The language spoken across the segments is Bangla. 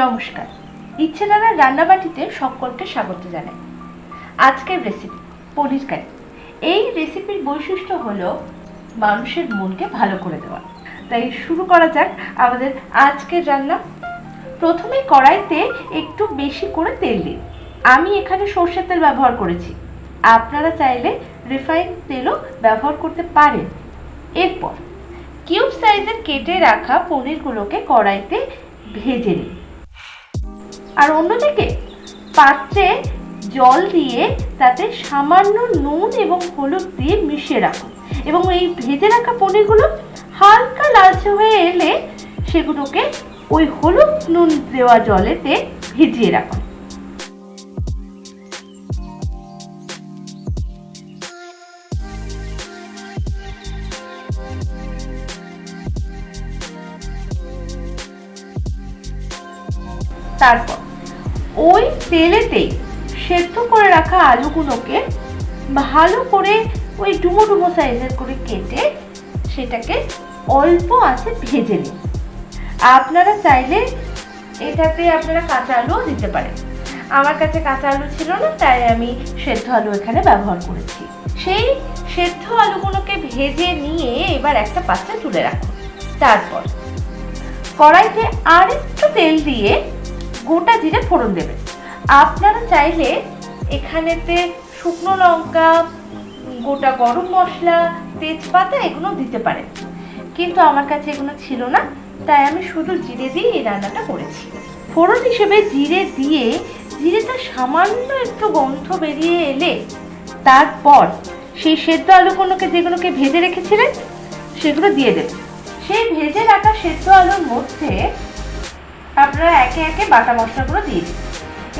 নমস্কার। ইচ্ছে নানা রান্নাবাটিতে সকলকে স্বাগত জানাই। আজকের রেসিপি পনির কারি। এই রেসিপির বৈশিষ্ট্য হলো মানুষের মনকে ভালো করে দেওয়া। তাই শুরু করা যাক আমাদের আজকের রান্না। প্রথমে কড়াইতে একটু বেশি করে তেল দিন। আমি এখানে সর্ষের তেল ব্যবহার করেছি। আপনারা চাইলে রিফাইন তেলও ব্যবহার করতে পারেন। এরপর কিউব সাইজের কেটে রাখা পনিরগুলোকে কড়াইতে ভেজে নিন। আর অন্যদিকে পাত্রে জল দিয়ে তাতে সামান্য নুন এবং হলুদ দিয়ে মিশিয়ে রাখুন। এবং এই ভেজে রাখা পনিরগুলো হালকা লালচে হয়ে এলে সেগুলোকে ওই হলুদ নুন দেওয়া জলেতে ভিজিয়ে রাখুন। তারপর ওই তেলেতেই সেদ্ধ করে রাখা আলুগুলোকে ভালো করে ওই ডুমো ডুমো সাইজের করে কেটে সেটাকে অল্প আছে ভেজে নিন। আপনারা চাইলে এটাতে আপনারা কাঁচা আলুও দিতে পারেন। আমার কাছে কাঁচা আলু ছিল না, তাই আমি সেদ্ধ আলু এখানে ব্যবহার করেছি। সেই সেদ্ধ আলুগুলোকে ভেজে নিয়ে এবার একটা পাত্রে তুলে রাখুন। তারপর কড়াইতে আর একটু তেল দিয়ে গোটা জিরে ফোড়ন দেবেন। আপনারা চাইলে এখানেতে শুকনো লঙ্কা, গোটা গরম মশলা, তেজপাতা এগুলো দিতে পারেন। কিন্তু আমার কাছে এগুলো ছিল না, তাই আমি শুধু জিরে দিয়ে এই রান্নাটা করেছি। ফোড়ন হিসেবে জিরে দিয়ে, জিরেটা সামান্য একটু গন্ধ বেরিয়ে এলে তারপর সেই সেদ্ধ আলুগুলোকে যেগুলোকে ভেজে রেখেছিলেন, সেগুলো দিয়ে দেবেন। সেই ভেজে রাখা সেদ্ধ আলুর মধ্যে আপনারা একে একে বাটা মশলাগুলো দিয়ে দিন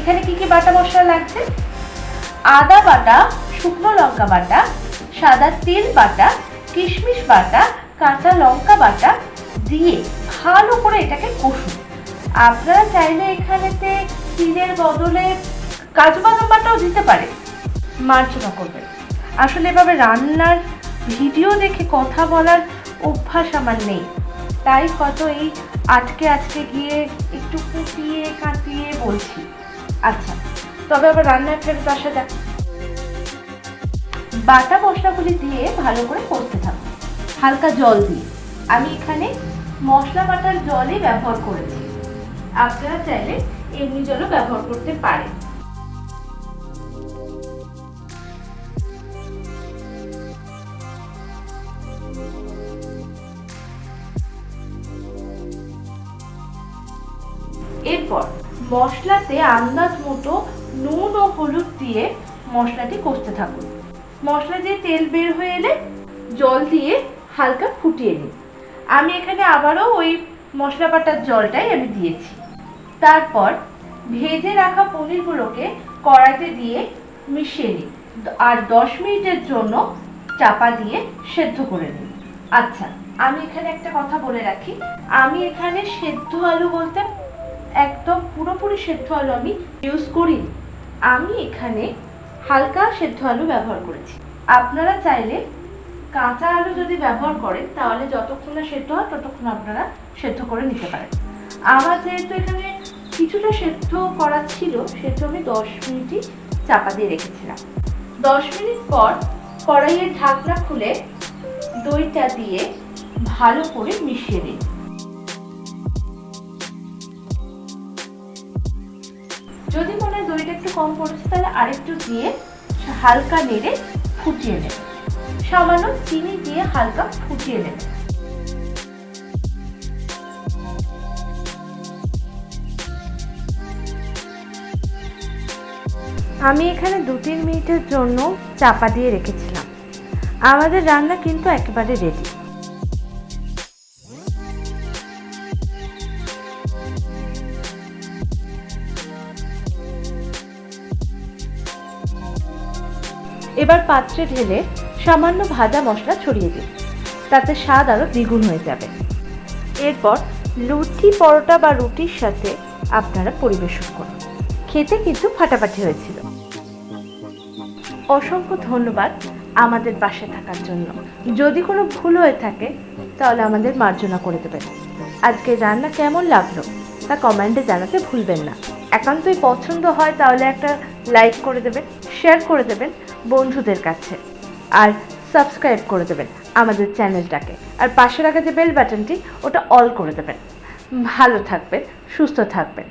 এখানে কি কি বাটা মশলা লাগছে? আদা বাটা, শুকনো লঙ্কা বাটা, সাদা তিল বাটা, কিশমিশ বাটা, কাঁচা লঙ্কা বাটা দিয়ে ভালো করে এটাকে কষুন। আপনারা চাইলে এখানেতে তিলের বদলে কাজু বাদাম বাটাও দিতে পারে। মার্জনা করবেন। আসলে এভাবে রান্নার ভিডিও দেখে কথা বলার অভ্যাস আমার নেই। তাই হয়তো এই আজকে আজকে গিয়ে একটু কুপিয়ে কাটিয়ে বলছি। আচ্ছা তবে আবার রান্নার ফেরত আসা যাক বাটা মশলাগুলি দিয়ে ভালো করে কষতে থাকুন হালকা জল দিয়ে। আমি এখানে মশলা বাটার জলই ব্যবহার করেছি। আপনারা চাইলে এমনি জলও ব্যবহার করতে পারেন। এরপর মশলাতে আন্দাজ মতো নুন ও হলুদ দিয়ে মশলাটি কষতে থাকুন। মশলা দিয়ে তেল বের হয়ে এলে জল দিয়ে হালকা ফুটিয়ে নিন। আমি এখানে আবারও ওই মশলা বাটার জলটাই আমি দিয়েছি। তারপর ভেজে রাখা পনিরগুলোকে কড়াইতে দিয়ে মিশিয়ে নিন আর দশ মিনিটের জন্য চাপা দিয়ে সেদ্ধ করে নিন। আচ্ছা আমি এখানে একটা কথা বলে রাখি। আমি এখানে সেদ্ধ আলু বলতে একদম পুরোপুরি সেদ্ধ আলু আমি ইউজ করি আমি এখানে হালকা সেদ্ধ আলু ব্যবহার করেছি। আপনারা চাইলে কাঁচা আলু যদি ব্যবহার করেন, তাহলে যতক্ষণ না সেদ্ধ হয়, ততক্ষণ আপনারা সেদ্ধ করে নিতে পারেন। আমার যেহেতু এখানে কিছুটা সেদ্ধ করা ছিল, সেহেতু আমি দশ মিনিটই চাপা দিয়ে রেখেছিলাম। দশ মিনিট পর কড়াইয়ের ঢাকনা খুলে দইটা দিয়ে ভালো করে মিশিয়ে দিন কম পড়েছে, তাহলে আরেকটু দিয়ে হালকা নেড়ে ফুটিয়ে নেবেন সামান্য চিনি দিয়ে হালকা ফুটিয়ে নেবেন আমি এখানে দু তিন মিনিটের জন্য চাপা দিয়ে রেখেছিলাম। আমাদের রান্না কিন্তু একেবারে রেডি এবার পাত্রে ঢেলে সামান্য ভাজা মশলা ছড়িয়ে দিন। তাতে স্বাদ আরও দ্বিগুণ হয়ে যাবে। এরপর লুচি, পরোটা বা রুটির সাথে আপনারা পরিবেশন করুন। খেতে কিন্তু ফাটাফাটি হয়েছিল। অসংখ্য ধন্যবাদ আমাদের পাশে থাকার জন্য। যদি কোনো ভুল হয়ে থাকে, তাহলে আমাদের মার্জনা করে দেবেন। আজকে রান্না কেমন লাগল তা কমেন্টে জানাতে ভুলবেন না। একান্তই পছন্দ হয় তাহলে একটা লাইক করে দেবেন, শেয়ার করে দেবেন বন্ধুদের কাছে। আর সাবস্ক্রাইব করে দেবেন আমাদের চ্যানেলটাকে আর পাশে রাখা যে বেল বাটনটি ওটা অল করে দেবেন। ভালো থাকবেন, সুস্থ থাকবেন।